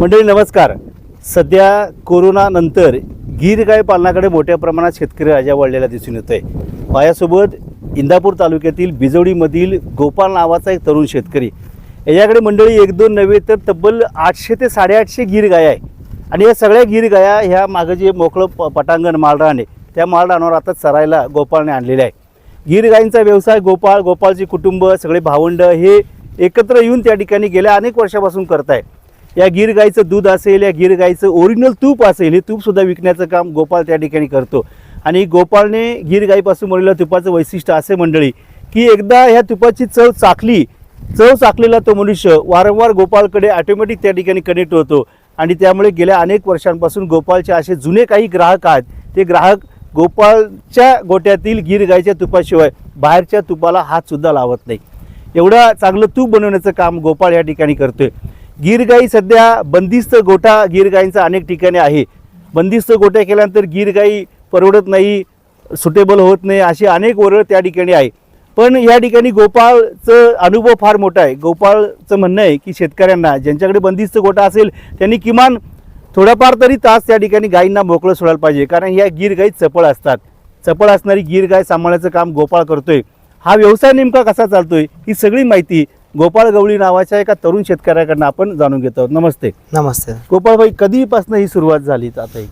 मंडळी नमस्कार. सध्या कोरोनानंतर गीर गाय पालनाकडे मोठ्या प्रमाणात शेतकरी राजा वळलेला दिसून येत आहे पायासोबत इंदापूर तालुक्यातील बिजवडीमधील गोपाल नावाचा एक तरुण शेतकरी. याच्याकडे मंडळी एक दोन नव्हे तर तब्बल आठशे ते साडेआठशे गीर गाय आहे. आणि या सगळ्या गीर गाया ह्या मागं जे मोकळं प पटांगण मालराने आहे त्या मालरानावर आता चरायला गोपाळने आणलेले आहे गीर गायींचा व्यवसाय गोपाळ गोपाळची कुटुंब सगळे भावंड हे एकत्र येऊन त्या ठिकाणी गेल्या अनेक वर्षापासून करत आहे या गीर गाईचं दूध असेल या गीर गाईचं ओरिजिनल तूप असेल हे तूपसुद्धा विकण्याचं काम गोपाळ त्या ठिकाणी करतो. आणि गोपाळने गीर गाईपासून बनवलेलं तुपाचं वैशिष्ट्य असे मंडळी की एकदा ह्या तुपाची चव चाकली चव चाकलेला तो मनुष्य वारंवार गोपाळकडे ऑटोमॅटिक त्या ठिकाणी कनेक्ट होतो. आणि त्यामुळे गेल्या अनेक वर्षांपासून गोपाळचे असे जुने काही ग्राहक आहेत ते ग्राहक गोपाळच्या गोट्यातील गीर गाईच्या तुपाशिवाय बाहेरच्या तुपाला हातसुद्धा लावत नाही. एवढं चांगलं तूप बनवण्याचं काम गोपाळ या ठिकाणी करतोय. गीरगाई सध्या बंदिस्त गोठा गीरगाईंचा अनेक ठिकाणी आहे. बंदिस्त गोठ्या केल्यानंतर गीरगाई परवडत नाही सुटेबल होत नाही अशी अनेक वरळ त्या ठिकाणी आहे. पण या ठिकाणी गोपाळचं अनुभव फार मोठा आहे. गोपाळचं म्हणणं आहे की शेतकऱ्यांना ज्यांच्याकडे बंदिस्त गोठा असेल त्यांनी किमान थोडाफार तरी तास त्या ठिकाणी गायींना मोकळं सोडायला पाहिजे. कारण या गीर गाई चपळ असतात. चपळ असणारी गीर गाय सांभाळण्याचं काम गोपाळ करतोय. हा व्यवसाय नेमका कसा चालतोय ही सगळी माहिती गोपाळ गवळी नावाच्या एका तरुण शेतकऱ्याकडनं आपण जाणून घेत आहोत. नमस्ते. नमस्ते. गोपाळभाई कधीपासून ही सुरुवात झाली आता ही?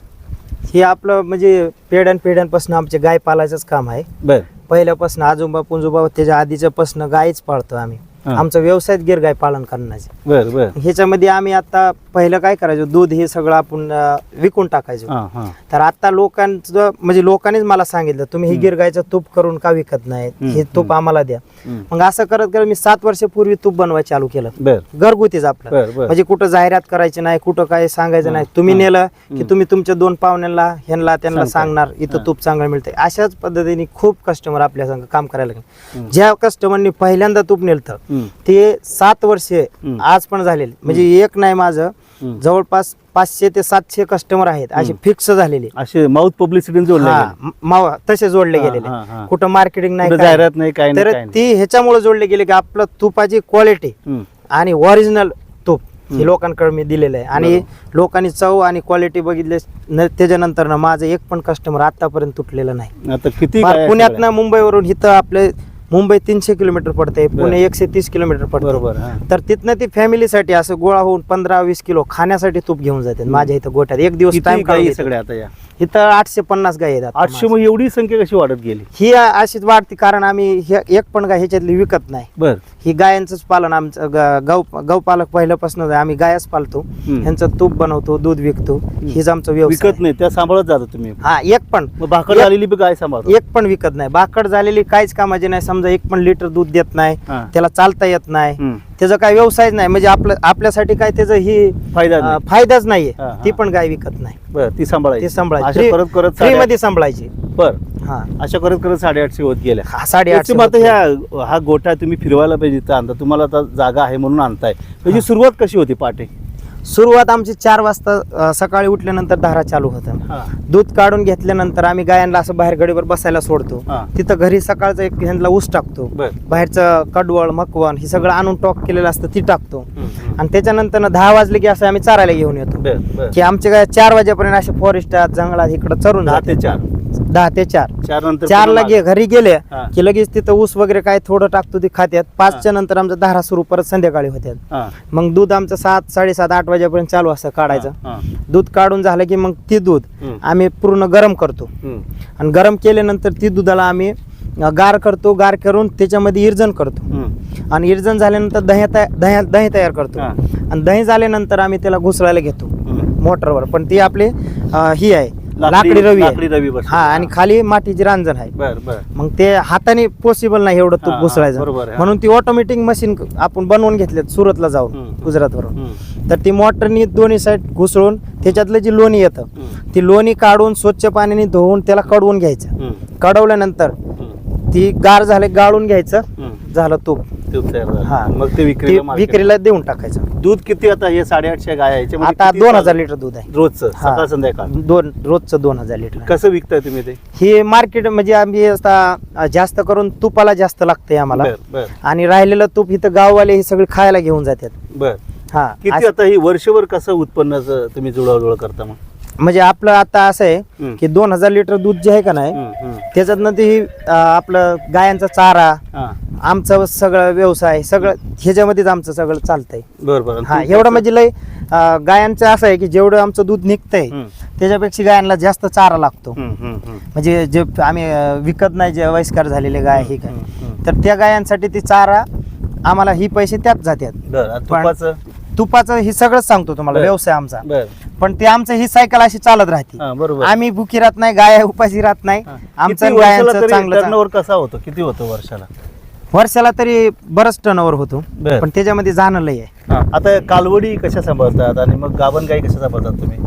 हे आपलं म्हणजे पेढ्यान पेढ्यांपासून आमचे गाय पालायचंच काम आहे. बर. पहिल्यापासून आजोबा पुंजोबा त्याच्या आधीच्यापासून गायच पाळतो आम्ही. हा. आमचा व्यवसाय गिर गाय पालन करण्याचे. बर बर. ह्याच्यामध्ये आम्ही आता पहिलं काय करायचो दूध हे सगळं आपण अं, विकून टाकायचो हां हां तर आता लोकांचं म्हणजे लोकांनीच मला सांगितलं तुम्ही ही गिर गायचं तूप करून का विकत नाही हम्म, हे तूप आम्हाला द्या हम्म. मग असं करत करत मी सात वर्षापूर्वी तूप बनवायला चालू केलं बर घरगुतीच आपलं बर बर म्हणजे कुठं जाहिरात करायची नाही कुठं काय सांगायचं नाही तुम्ही. नेलं की. तुम्ही तुमच्या दोन पाहुण्यांना ह्यांना त्यांना. सांगणार इथं. तूप चांगलं मिळतंय अशाच पद्धतीने खूप कस्टमर आपल्या संग काम करायला लागले. ज्या कस्टमरनी पहिल्यांदा तूप नेलं हम्म. ते सात वर्षे. आज पण झालेले म्हणजे एक नाही माझं. जवळपास पाचशे ते सातशे कस्टमर आहेत असे. फिक्स झालेले असे माउथ पब्लिसिटी जोडले हा, मावा तसे जोडले हा, गेलेले हा. कुठं मार्केटिंग नाही कुठं काय जाहिरात नाही काय नाही तर काय नाही. ती ह्याच्यामुळे जोडले गेले की आपलं तुपाची क्वालिटी हम्म. आणि ओरिजिनल तूप. हे लोकांकडे मी दिलेलं आहे आणि लोकांनी चव आणि क्वालिटी बघितले न- त्याच्यानंतर ना माझं एक पण कस्टमर आतापर्यंत तुटलेलं नाही आता किती पुण्यात? ना मुंबईवरून इथं आपले मुंबई तीनशे किलोमीटर पडते पुणे एकशे तीस किलोमीटर पडते बरोबर. तर तिथनं ती फॅमिलीसाठी असं गोळा होऊन पंधरा वीस किलो खाण्यासाठी तूप घेऊन जाते. माझ्या इथं गोठ्यात एक दिवस टाइम सगळ्या आता या? इथं आठशे पन्नास गाय आता आठशे मग एवढी संख्या कशी वाढत गेली? ही अशीच वाढते कारण आम्ही हे- एक पण गाय ह्याच्यातली विकत नाही. बर. ही गायांचंच पालन आमचं ग- गौ गौ पालक पहिल्यापासून आम्ही गायच पालतो. हम्म. ह्यांचं तूप बनवतो दूध विकतो. हेच आमचं व्यवसाय विकत नाही त्या सांभाळत जाता तुम्ही. हा एक पण. मग भाकर एक- आलेली बी गाय सांभाळतो. एक पण विकत नाही. बाकड झालेली काहीच कामाची नाही. समजा एक पण लिटर दूध देत नाही. हा. त्याला चालता येत नाही. हम्म. त्याचा काय व्यवसायच नाही. म्हणजे आपलं आपल्यासाठी काय त्याचं ही फायदा अं. फायदाच नाहीये. हा, हा. ती पण गाय विकत नाही. बर ती सांभाळायची. ती सांभाळायची. अशा फ्री- करत करत फ्री साडे- मध्ये सांभाळायची. बर. हा. अशा करत करत साडेआठशे होत गेल्या. हा, साडेआठशे मग आता ह्या हा गोठा तुम्ही फिरवायला पाहिजे इथं आणता. तुम्हाला आता जागा आहे म्हणून आणताय. त्याची हा. सुरुवात कशी होती पहाटे सुरुवात आमची चार वाजता अं, सकाळी उठल्यानंतर धारा चालू होतं हा. दूध काढून घेतल्यानंतर आम्ही गायांना असं बाहेर गडीवर बसायला सोडतो हा. तिथं घरी सकाळचं एक ह्यांना ऊस टाकतो बर बाहेरचं कडवळ मकवण हे सगळं आणून टॉक केलेलं असतं ती टाकतो हम्म. आणि त्याच्यानंतर ना दहा वाजले की असं आम्ही चारायला घेऊन येतो बर बर की आमचे काय चार वाजेपर्यंत असे फॉरेस्टात जंगलात इकडं चरून दहा ते जातात. चार दहा ते चार चार नंतर चारला पुन्हा गे घरी गेले हा. की लगेच तिथं ऊस वगैरे काय थोडं टाकतो ते खात्यात पाचच्या नंतर आमचं धारा सुरू परत संध्याकाळी होत्यात हा. मग दूध आमचं सात साडेसात आठ वाजेपर्यंत चालू असतं काढायचं हा, हा. दूध काढून झालं की मग ती दूध हम्म. आम्ही पूर्ण गरम करतो हम्म. आणि गरम केल्यानंतर ती दुधाला आम्ही अ, गार करतो गार करून त्याच्यामध्ये इर्जन करतो हम्म. आणि इर्जन झाल्यानंतर दह्या तया- दह्या दही तयार करतो हा. आणि दही झाल्यानंतर आम्ही त्याला घुसळायला घेतो हम्म. मोटरवर पण ती आपली अ, ही आहे लाकडी- रवी लाकडी रवी. हा आणि खाली मातीची रांजण आहे बर बर मग ते हाताने पॉसिबल नाही एवढं हा, तूप हा, घुसळायचं आहे. म्हणून ती ऑटोमॅटिक मशीन आपण बनवून घेतल्यात सुरतला जाऊन हम्म. गुजरातवरून हम्म. तर ती मोटरनी दोन्ही साईड घुसळून त्याच्यातलं जी लोणी येतं हम्म. ती लोणी काढून स्वच्छ पाण्याने धुवून त्याला कडवून घ्यायचं हम्म. कडवल्यानंतर हम्म. ती गार झाले गाळून घ्यायचं हम्म. झालं तूप तूप तयार झालं. हा. मग ते ती विक्रीला market. विक्रीला देऊन टाकायचं दूध किती आता हे साडेआठशे गाय आहे याच्यामध्ये आता किती दोन? हजार लिटर दूध आहे रोजचं हा. सकाळ संध्याकाळ दोन रोजचं दोन हजार लिटर कसं विकताय तुम्ही ते हे मार्केट म्हणजे आम्ही आता जास्त करून तुपाला जास्त लागतंय आम्हाला बर बर आणि राहिलेलं तूप इथं गाववाले हे सगळे खायला घेऊन जातात बर हा किती असं- आता ही वर्षभर कसं उत्पन्नाचं तुम्ही जुळवजुळ करता मग म्हणजे आपलं आता असं आहे. की दोन हजार लिटर दूध जे आहे का नाही. त्याच्यातनं ते आपलं गायांचा चारा आमचं सगळं व्यवसाय सगळं ह्याच्यामध्येच आमचं सगळं चालतंय बरं बरं हा एवढं म्हणजे लय गायांचं असं आहे की जेवढं आमचं दूध निघतंय त्याच्यापेक्षा गायांना जास्त चारा लागतो. म्हणजे जे आम्ही विकत नाही जे वयस्कर झालेले गाय हे काय. तर त्या गायांसाठी ती चारा आम्हाला ही पैसे त्यात जातात तुपाचं हे सगळंच सांगतो तुम्हाला बरं. व्यवसाय आमचा. बरं. पण ते आमचं ही सायकल अशी चालत राहते. हा बरोबर. आम्ही भुकी राहत नाही गाय उपाशी राहत नाही. हा. आमचं किती वर्षाला गायांचं तरी चांगलं turnover कसा होतो? किती होतो वर्षाला? वर्षाला तरी बरंच टर्नओव्हर होतो. बरं. पण त्याच्यामध्ये जाणं लय आहे. हा. आता कालवडी कशा सांभाळतात आणि मग गाभण गाई कशा सांभाळतात तुम्ही?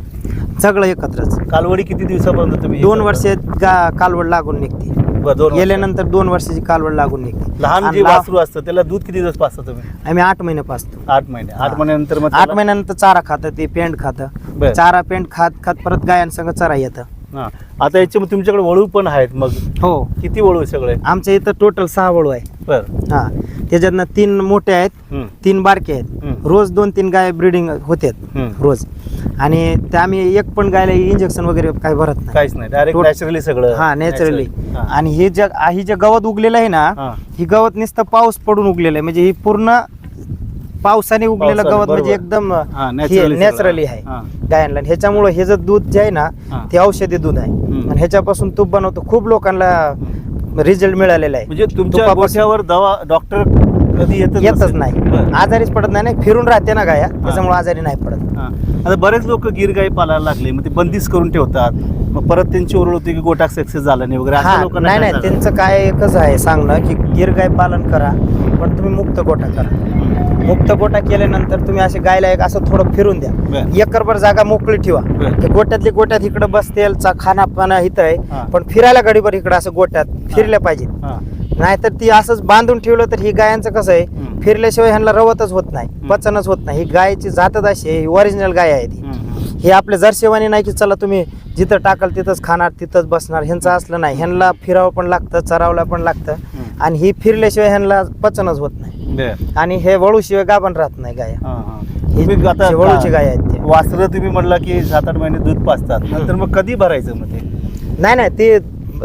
सगळं एकत्रच. कालवडी किती दिवसापर्यंत तुम्ही दोन वर्ष गा- कालवड लागून निघते. बरं, दोन वर्ष. गेल्यानंतर दोन वर्षाची कालवड लागून निघते. लहान आणि जे ला- वासरू असतं त्याला दूध किती दिवस पाचता तुम्ही? आम्ही आठ महिने पाचतो आठ महिने. आठ हा. महिन्यानंतर मग आठ त्याला- महिन्यानंतर चारा खातं ते पेंट खातं. बरं. चारा पेंट खात खात परत गायांसंग चारा येतं. हा. आता याच्या तुमच्याकडे वळू पण आहेत मग. हो. किती वळू सगळे? आमच्या इथं टोटल सहा वळू आहे. बर. हा. त्याच्यातनं तीन मोठे आहेत हम्म. तीन बारके आहेत हम्म. रोज दोन तीन गाय ब्रिडिंग होतात हम्म. रोज आणि ते आम्ही एक पण गायला इंजेक्शन वगैरे काही भरत नाही काहीच नाही डायरेक्ट टोट- नॅचरली सगळं हा नॅचरली Natural. हा. आणि हे जे ही जे गवत उगलेलं आहे ना हा. गवत नुसतं पाऊस पडून उगलेलं आहे म्हणजे ही पूर्ण पावसाने उगलेलं पावसाने, गवत म्हणजे बरोबर. एकदम हा, naturally सगळं. नॅचरली आहे हा. गायांना आणि ह्याच्यामुळे हे जे दूध जे आहे ना हा. ते औषधी दूध आहे हम्म. आणि ह्याच्यापासून तूप बनवतो खूप लोकांना रिझल्ट मिळालेला आहे म्हणजे तुमच्या तुपापासून- गोठ्यावर दवा डॉक्टर कधी येतच येतच नसेल. नाही. आजारीच पडत नाही ना फिरून राहते ना गाया त्याच्यामुळे आजारी नाही पडत हा. आता बरेच लोक गिर गाई पालायला लागले मग ते बंदिस्त करून ठेवतात मग परत त्यांची ओरड होती की गोटा सक्सेस झाला नाही वगैरे हा लोकांना नाही काय नाही सांगाल? त्यांचं काय एकच आहे सांगणं की गिर गाय पालन करा पण तुम्ही मुक्त गोठा करा मुक्त गोठा केल्यानंतर तुम्ही असे गायला एक असं थोडं फिरून द्या बरं. एकरभर जागा मोकळी ठेवा बरं. ते गोट्यातली गोट्यात इकडे बसतेल चा खाना पाना इथं हा. आहे पण फिरायला गडीभर इकडे असं गोट्यात फिरल्या पाहिजेत हा. नाहीतर ती असंच बांधून ठेवलं तर ही गायांचं कसं आहे. फिरल्याशिवाय ह्यांना रवतच होत नाही पचनच होत नाही. ही गायची जातच अशी आहे ओरिजिनल गाय आहे ती. हे आपले जर्सीवाणी नाही की चला तुम्ही जिथं टाकाल तिथंच खाणार तिथंच बसणार ह्यांचं असलं नाही. ह्यांना फिरावं पण लागतं चरावला पण लागतं. आणि ही फिरल्याशिवाय ह्यांना पचनच होत नाही. आणि हे वळूशिवाय गाभण राहत नाही गाय. हा, हा. ही वळूची गाय आहेत ते. वासरं तुम्ही म्हणला की सात आठ महिने दूध पाचतात नंतर मग कधी भरायचं मग ते? नाही नाही ते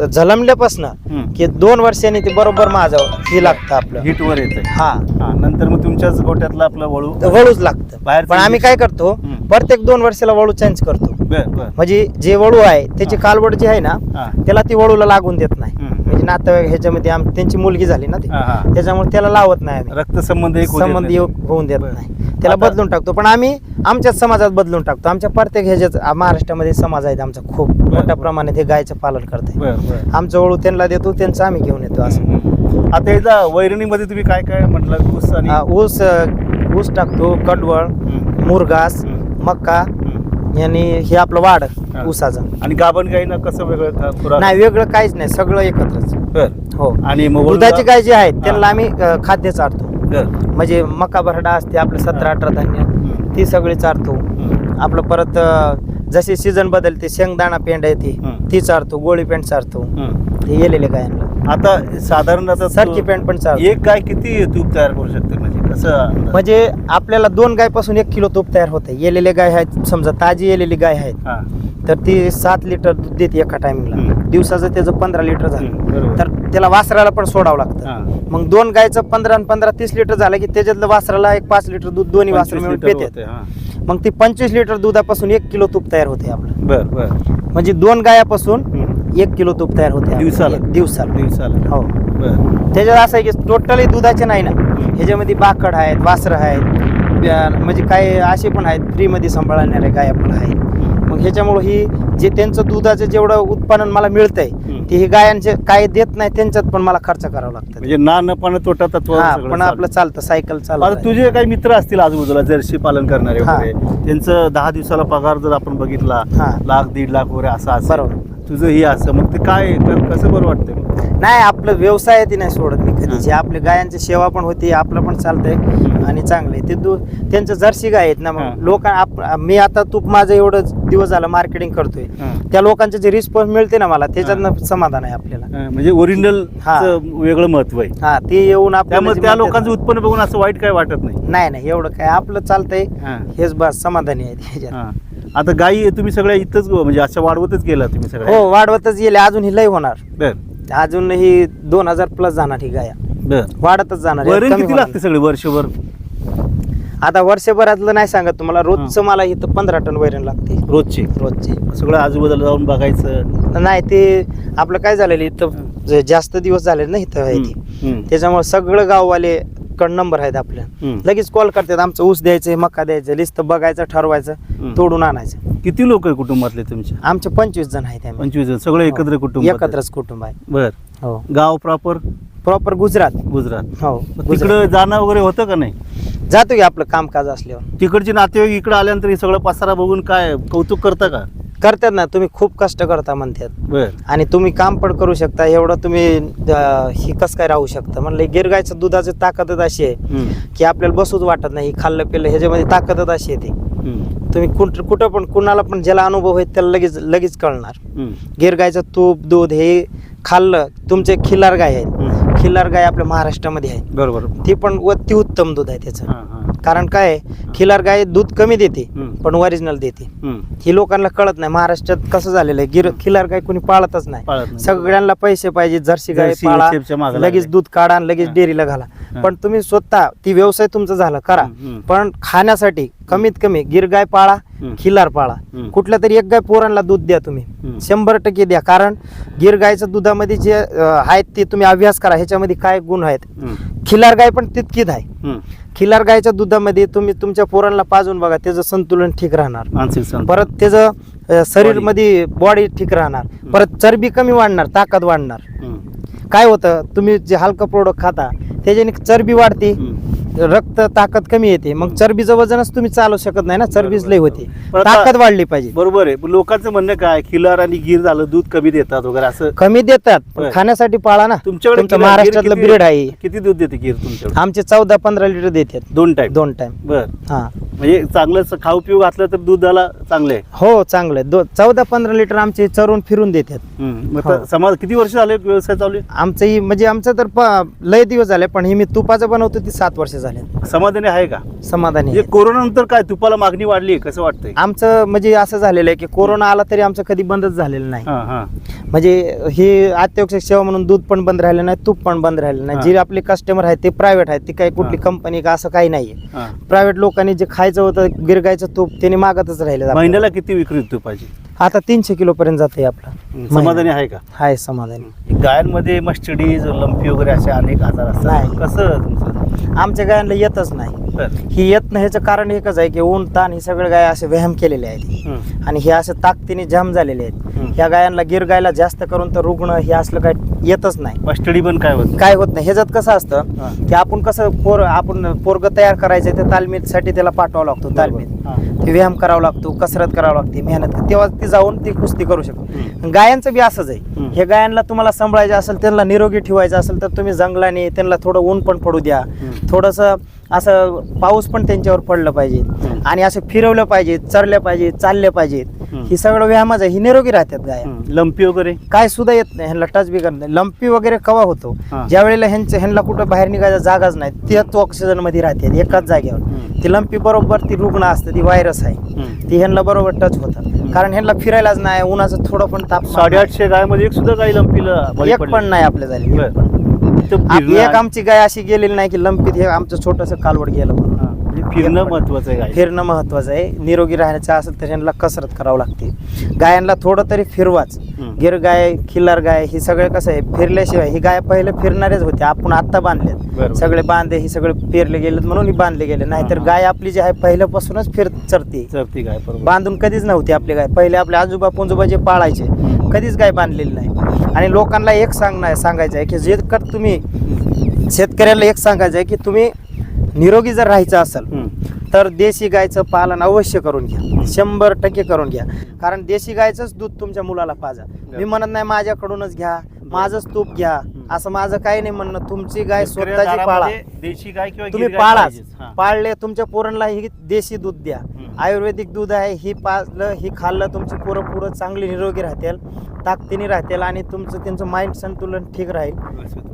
झलमल्यापासून. की दोन वर्षांनी ते बरोबर माझं हे लागतं आपलं हिट वर येते हा हा नंतर मग तुमच्याच गोट्यातलं आपलं वळू तर वळूच लागतं बाहेरचं पण आम्ही काय करतो हम्म. प्रत्येक दोन वर्षाला वळू चेंज करतो बर बर म्हणजे जे वळू आहे त्याची हा. कालवड जी आहे ना हा. त्याला ती वळूला लागून देत नाही हम्म. म्हणजे नातेवाईक ह्याच्यामध्ये आम त्यांची मुलगी झाली ना ती हा, हा. त्याच्यामुळे त्याला लावत नाही आम्ही रक्तसंबंध एक होऊ देत संबंध नाही. येऊ- होऊन देत बरं. नाही त्याला आता- बदलून टाकतो पण आम्ही आमच्याच समाजात बदलून टाकतो आमच्या प्रत्येक ह्याच्यात आ- महाराष्ट्रामध्ये समाज आहेत आमचा खूप मोठ्या. प्रमाणात हे गायचं पालन करते बर बर आमचं वळू त्यांना देतो त्यांचं आम्ही घेऊन येतो असं हम्म. आता याचा वैरणीमध्ये तुम्ही काय काय म्हटलं ऊस आणि आ, ऊस अ, ऊस टाकतो कडवळ हम्म. मुरगास हम्म. मक्का हम्म. आणि हे आपलं वाड हा. ऊसाचं. आणि गाभण गाईनं कसं वेगळं खुराक? नाही वेगळं काहीच नाही सगळं एकत्रच. बर. हो. आणि मग दुधाची गाय जी आहेत. त्यांना आम्ही अ, खाद्य चारतो. बर. म्हणजे मका भरडा असते आपलं सतरा अठरा धान्य हम्म. ती सगळी चारतो. हम्म. आपलं परत अ, जशी सीझन बदलते शेंगदाणा पेंड आहे ती चारतो गोळी पेंट चारतो. हम्म. हे गेलेले गायांना. आता साधारण आता सरकी तू- पेंट पण चारतो एक गाय किती तूप तयार करू शकते म्हणजे कसं? म्हणजे आपल्याला दोन गायपासून एक किलो तूप तयार होते येलेले गाय आहेत समजा ताजी येलेली गाय आहेत हा. तर ती सात लिटर दूध देते एका टायमिंगला. दिवसाचं त्याचं पंधरा लिटर झालं. तर त्याला वासराला पण सोडावं लागतं. मग दोन गायचं पंधरा आणि पंधरा तीस लिटर झालं की त्याच्यातलं वासराला एक पाच लिटर दूध दोन्ही वासर 25 मिळून हा. मग ती पंचवीस लिटर दुधापासून एक किलो तूप तयार होते आपलं बर बर म्हणजे दोन गायापासून. एक किलो तूप तयार होते. दिवसाला? दिवसाला दिवसाला हो त्याच्यात असं आहे की टोटली दुधाचे नाही ना ह्याच्यामध्ये बाकड आहेत वासरं आहेत म्हणजे काही असे पण आहेत फ्रीमध्ये सांभाळणारे गाया पण आहेत मग ह्याच्यामुळं ही जे त्यांचं दुधाचं जेवढं उत्पादन मला मिळतंय. ते ही गायांचे काय देत नाही त्यांच्यात पण मला खर्च करावा लागतं म्हणजे ना नफानं तोटा तत्व हा पण आपलं चालतं सायकल चालतं तुझे काही मित्र असतील आजूबाजूला जर्सी पालन करणारे हा. त्यांचं दहा दिवसाला पगार जर आपण बघितला हा. लाख दीड लाख वगैरे असं बरोबर. तुझं हे असं मग ते काय क- कसं बरं वाटतंय मग? नाही आपलं व्यवसाय ती नाही सोडत मी कधीची. आपल्या गायांची सेवा पण होती आपलं पण चालतंय आणि चांगलं आहे ते दू त्यांचं जर्सी गाय आहेत ना हा. मग लोक आप मी आता तूप माझं एवढं दिवस झालं मार्केटिंग करतोय. हा. त्या लोकांचे जे रिस्पॉन्स मिळते ना मला त्याच्यातनं समाधान आहे आपल्याला. हा, म्हणजे ओरिजिनल हा. वेगळं महत्त्व आहे. हा ते येऊन आपल्याला त्यामुळे जे त्या म्हणतात लोकांचं ना, उत्पन्न बघून असं वाईट काय वाटत नाही. नाही नाही एवढं काय आपलं चालतंय. हा. हेच बस समाधानी आहे त्याच्यात हा. आता गायी तुम्ही सगळ्या इथंच म्हणजे अशा वाढवतच गेला तुम्ही सगळ्या? हो वाढवतच गेले. अजून ही लय होणार. बर. अजून ही दोन हजार प्लस जाणार ही गाया. बर. वाढतच जाणार वरण कमी किती होणार लागते सगळे वर्षभर? नाही. आता वर्षभरातलं नाही सांगत तुम्हाला रोजचं मला इथं पंधरा टन वैरण लागते. रोजचे? रोजचे. सगळं आजूबाजूला जाऊन बघायचं? नाही ते आपलं काय झालेलं इथं जे जास्त दिवस झाले ना इथं आहे ती. हम्म. त्याच्यामुळे सगळं गाववाले कड नंबर आहेत आपल्या. लगेच कॉल करतात आमचं ऊस द्यायचं मका द्यायचं लिस्ट बघायचं ठरवायचं. तोडून आणायचं. किती लोक आहे कुटुंबातले तुमचे? आमचे पंचवीस जण आहेत आम्ही. पंचवीस जण सगळं एकत्र कुटुंब एकत्रच कुटुंब आहे. बर. हो. गाव प्रॉपर? प्रॉपर गुजरात. गुजरात. हो मग गुजरात. तिकडं जाणं वगैरे होतं का नाही? जातो की आपलं कामकाज असल्यावर. तिकडचे नातेवाईक इकडे आल्यानंतर हे सगळं पसारा बघून काय कौतुक करता का? करतात ना तुम्ही खूप कष्ट करता म्हणतात बर आणि तुम्ही काम पण करू शकता एवढं तुम्ही अं, ही कस काय राहू शकता म्हणलं गिरगायचं दुधाची ताकदच अशी आहे हम्म. की आपल्याला बसूच वाटत नाही खाल्लं पिल्लं ह्याच्यामध्ये ताकदच अशी आहे ती हम्म. तुम्ही कुठ कुठं पण कुणाला पण ज्याला अनुभव आहे त्याला लगेच लगेच कळणार हम्म. गिरगायचं तूप दूध हे खाल्लं तुमचे खिल्लार गाय आहेत. खिल्लार गाय आपल्या महाराष्ट्रामध्ये आहे बरोबर ती पण अति उत्तम दूध आहे त्याचं हा, हा. कारण काय आहे, खिल्लार गाय दूध कमी देते हम्म. पण ओरिजिनल देते. ही लोकांना कळत नाही महाराष्ट्रात कसं झालेलं आहे गिर खिल्लार गाय कोणी पाळतच नाही. सगळ्यांना पैसे पाहिजे जर्सी गाय पाळा लगेच. दूध काढा आणि लगेच. डेअरीला घाला. पण तुम्ही स्वतः ती व्यवसाय तुमचा झाला करा. पण खाण्यासाठी कमीत कमी गिर गाय पाळा. खिल्लार पाळा. कुठल्या तरी एक गाय पोरांना दूध द्या तुम्ही. शंभर टक्के द्या कारण गिर गायच्या दुधामध्ये जे आहेत ते तुम्ही अभ्यास करा ह्याच्यामध्ये काय गुण आहेत. खिल्लार गाय पण तितकीच आहे खिल्लार गायच्या दुधामध्ये तुम्ही तुमच्या पोरांना पाजून बघा त्याचं संतुलन ठीक राहणार मानसिक. परत त्याचं शरीरमध्ये बॉडी ठीक राहणार परत चरबी कमी वाढणार ताकद वाढणार. काय होतं तुम्ही जे हलकं प्रोडक्ट खाता त्याच्याने चरबी वाढते. रक्त ताकद कमी येते. मग चरबीचं वजनच तुम्ही चालू शकत नाही ना चरबीच लय होते. पण आता- ताकद वाढली पाहिजे. बरोबर आहे. पण लोकांचं म्हणणं काय? खिलार आणि गिर झालं दूध कमी देतात वगैरे असं. कमी देतात पण. खाण्यासाठी पाळा ना. तुमच्याकडे तुमचं महाराष्ट्रातलं किती- ब्रीड आहे. किती दूध देते गिर तुमच्याकडे? आमचे चौदा पंधरा लिटर देतात. दोन टाइम दोन टाइम बर. हा. म्हणजे चांगलं खाऊ पिऊ घातलं तर दुधाला चांगलं आहे हो चांगलं आहे. दो चौदा पंधरा लिटर आमचे चरून फिरून देतात हो. समाज किती वर्ष झाले व्यवसाय चालू? आमचं म्हणजे आमचं तर प- लय दिवस झाले पण हे मी तुपाचं बनवतो ती सात वर्ष झाले समाधानी आहे का समाधानी आहे. कोरोना नंतर काय तुपाला मागणी वाढली आहे कसं वाटतंय? आमचं म्हणजे असं झालेलं आहे की कोरोना आला तरी आमचं कधी बंदच झालेलं नाही. हा हा. म्हणजे हे अत्यावश्यक सेवा म्हणून दूध पण बंद राहिलं नाही तूप पण बंद राहिलं नाही. हा. जे आपले कस्टमर आहेत ते प्रायव्हेट आहेत ते काही कुठली हा. कंपनी का असं काही नाहीये. हा. प्रायव्हेट लोकांनी जे खायचं होतं गिरगायचं तूप त्यांनी मागतच राहिले महिन्याला किती विक्री होती तुपाची? आता तीनशे किलो पर्यंत जाते आपलं. समाधानी आहे का? हाय समाधानी. गायांमध्ये मस्टडीज लंपी वगैरे असे अनेक आजार असतात. नाही. कसं तुमचं? आमच्या गायांना येतच नाही. ही येत नाही ह्याचं कारण एकच आहे की ऊन ताण ही सगळे गाय असे व्यायाम केलेले आहेत. आणि हे असं ताकदीने जाम झालेले आहेत. ह्या गायांना गिर गायला जास्त करून तर रुग्ण हे असलं काय येतच नाही पण काय होत काय होत नाही ह्याच्यात कसं. असतं की आपण कसं पोर आपण पोरग तयार करायचं त्या तालमीसाठी त्याला पाठवावं लागतो तालमीत. ते व्यायाम करावा लागतो कसरत करावं लागते मेहनत तेव्हा ती जाऊन ती कुस्ती करू शकतो. गायांचं बी असंच आहे. हे गायांना तुम्हाला सांभाळायचं असेल त्यांना निरोगी ठेवायचं असेल तर तुम्ही जंगलाने त्यांना थोडं ऊन पण पडू द्या. थोडंसं असं पाऊस पण त्यांच्यावर पडलं पाहिजे. आणि असं फिरवलं पाहिजे चरल्या पाहिजे चालले पाहिजेत हम्म. ही सगळं व्यायामच आहे ही निरोगी राहतात गाया. लंपी वगैरे काय सुद्धा येत नाही ह्यांना टच बी करत नाही लंपी वगैरे कवा होतो. ज्या वेळेला ह्यांच्या ह्यांना कुठं बाहेर निघायचा जागाच नाही त्याच ऑक्सिजनमध्ये राहते एकाच जागेवर. ती लंपी बरोबर ती रुग्ण असते ती व्हायरस आहे. ती ह्यांना बरोबर टच होतं कारण ह्यांना फिरायलाच नाही उन्हाचं थोडं पण ताप साडेआठशे गायमध्ये एक सुद्धा गाय लंपीला एक. पण नाही आपल्या झाली एक फिरणं आमची गाय अशी गेलेली नाही की लंपीत हे आमचं छोटस कालवड गेलं म्हणून. हा. म्हणजे फिरणं महत्वाचं आहे गाय फिरणं महत्वाचं आहे. निरोगी राहण्याचं असेल तर ह्यांना कसरत करावं लागते. गायांना थोडं तरी फिरवाच. गिर गाय खिल्लार गाय ही सगळं कसं आहे? फिरल्याशिवाय ही गाय पहिले फिरणारेच होते. आपण आत्ता बांधलेत बरोबर. सगळे बांधे ही सगळे पेरले गेलेत म्हणून ही बांधले गेले. नाहीतर हा. गाय आपली जी आहे पहिल्यापासूनच फिर चरते. चरती गाय बरोबर. बांधून कधीच नव्हती आपली गाय. पहिले आपले आजोबा पंजोबा जे पाळायचे. कधीच गाय बांधलेली नाही. आणि लोकांना एक सांगणार सांगायचं आहे की जे कर तुम्ही शेतकऱ्याला एक सांगायचं आहे की तुम्ही निरोगी जर राहायचं असेल. तर देशी गायचं पालन अवश्य करून घ्या. शंभर टक्के करून घ्या. कारण देशी गायचंच दूध तुमच्या मुलाला पाजा. मी म्हणत नाही माझ्याकडूनच घ्या. माझंच तूप घ्या. असं माझं काही नाही म्हणणं. तुमची गाय स्वतःची पाळा. दारामध्ये देशी गाय किंवा तुम्ही. हा. पाळले तुमच्या पोरांना ही देशी दूध द्या. आयुर्वेदिक दूध आहे ही पाळलं ही खाल्लं तुमची पोरं पुरं चांगली निरोगी राहतील ताकदीने राहतील आणि तुमचं त्यांचं माइंड संतुलन ठीक राहील.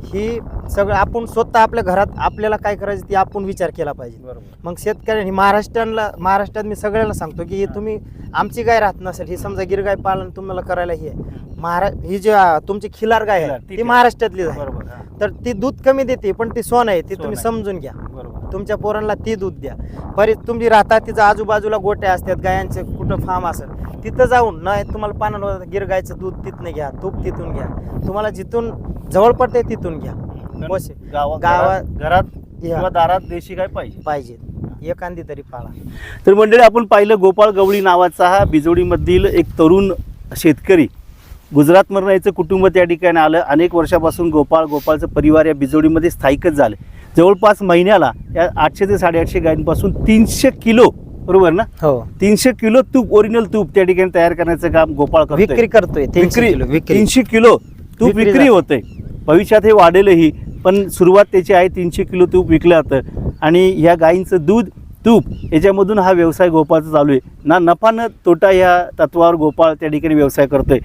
ही सगळं आपण स्वतः आपल्या घरात आपल्याला काय करायचं ते आपण विचार केला पाहिजे. मग शेतकऱ्यांनी महाराष्ट्राला महाराष्ट्रात मी सगळ्यांना सांगतो की हे तुम्ही आमची गाय राहत नसेल ही समजा गिर गाय पालन तुम्हाला करायला ही आहे. महारा ही जी आ, तुमची खिलार गाय खिलार, आहे ती ती महाराष्ट्रातलीच आहे. बरोबर हा. तर ती दूध कमी देते पण ती सोन आहे ती सोन तुम्ही आहे. समजून घ्या. बरोबर. तुमच्या पोरांना ती दूध द्या. बरीच तुम्ही राहता तिथं आजूबाजूला गोट्या असतात गायांचे कुठं फार्म असेल तिथं जाऊन न तुम्हाला पाण्याला गिर गायचं दूध तिथनं घ्या तूप तिथून घ्या. तुम्हाला जिथून जवळ पडते तिथून घ्या. बस गावा गावा- घरात दारात देशी गाय पाहिजे. पाहिजे. एखादी तरी पाळा. तर मंडळी आपण पाहिलं गोपाळ गवळी नावाचा हा बिजोडीमधील एक तरुण शेतकरी. गुजरातमधनं याचं कुटुंब त्या ठिकाणी आलं. अनेक वर्षापासून गोपाळ गोपाळचं परिवार या बिजोडीमध्ये स्थायिकच झालं. जवळपास महिन्याला या आठशे ते साडेआठशे गायींपासून तीनशे किलो बरोबर ना? हो. तीनशे किलो तूप ओरिजिनल तूप त्या ठिकाणी तयार करण्याचं काम गोपाळ करतोय. विक्री करतोय तीनशे विक्री तीनशे किलो तूप विक्री विक्री जाते. होते भविष्यात हे वाढेलही पण सुरुवात त्याची आहे तीनशे किलो तूप विकलं जातं आणि ह्या गायींचं दूध तूप याच्यामधून हा व्यवसाय गोपाळचा चालू आहे. ना नफा न तोटा ह्या तत्वावर गोपाळ त्या ठिकाणी व्यवसाय करतोय.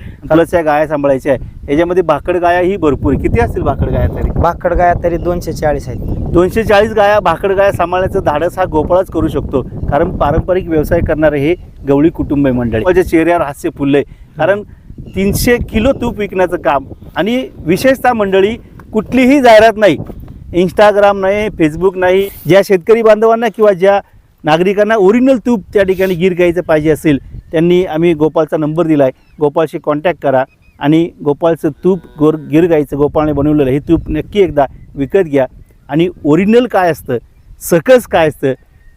या गाया सांभाळायच्या आहे. याच्यामध्ये भाकड गाया ही भरपूर आहे. किती असतील भाकड गाया तरी? भाकड गाया तरी दोनशे चाळीस आहेत. दोनशे चाळीस गाया भाकड गाया सांभाळण्याचं धाडस हा गोपाळच करू शकतो. कारण पारंपरिक व्यवसाय करणारे हे गवळी कुटुंब आहे मंडळी. माझ्या चेहऱ्यावर हास्य फुललंय. कारण तीनशे किलो तूप विकण्याचं काम आणि विशेषतः मंडळी कुठलीही जाहिरात नाही. इंस्टाग्राम नाही फेसबुक नाही ज्या शेतकरी बांधवांना किंवा ज्या नागरिकांना ओरिजिनल तूप त्या ठिकाणी गिर गायचं पाहिजे असेल त्यांनी आम्ही गोपाळचा नंबर दिला आहे गोपाळशी कॉन्टॅक्ट करा आणि गोपाळचं तूप गोर गिर गायचं गोपाळने बनवलेलं हे तूप नक्की एकदा विकत घ्या. आणि ओरिजिनल काय असतं? सकस काय असतं?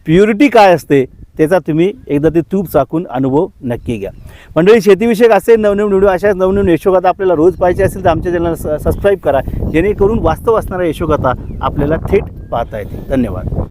प्युरिटी काय असते? त्याचा तुम्ही एकदा ते तूप चाकून अनुभव नक्की घ्या. मंडळी शेतीविषयक असे नवनवीन व्हिडिओ अशाच नवनवीन यशोगाथा आपल्याला रोज पाहिजे असेल तर आमच्या चॅनलला सबस्क्राईब करा. जेणेकरून वास्तव असणारा यशोगाथा आपल्याला थेट पाहता येते धन्यवाद.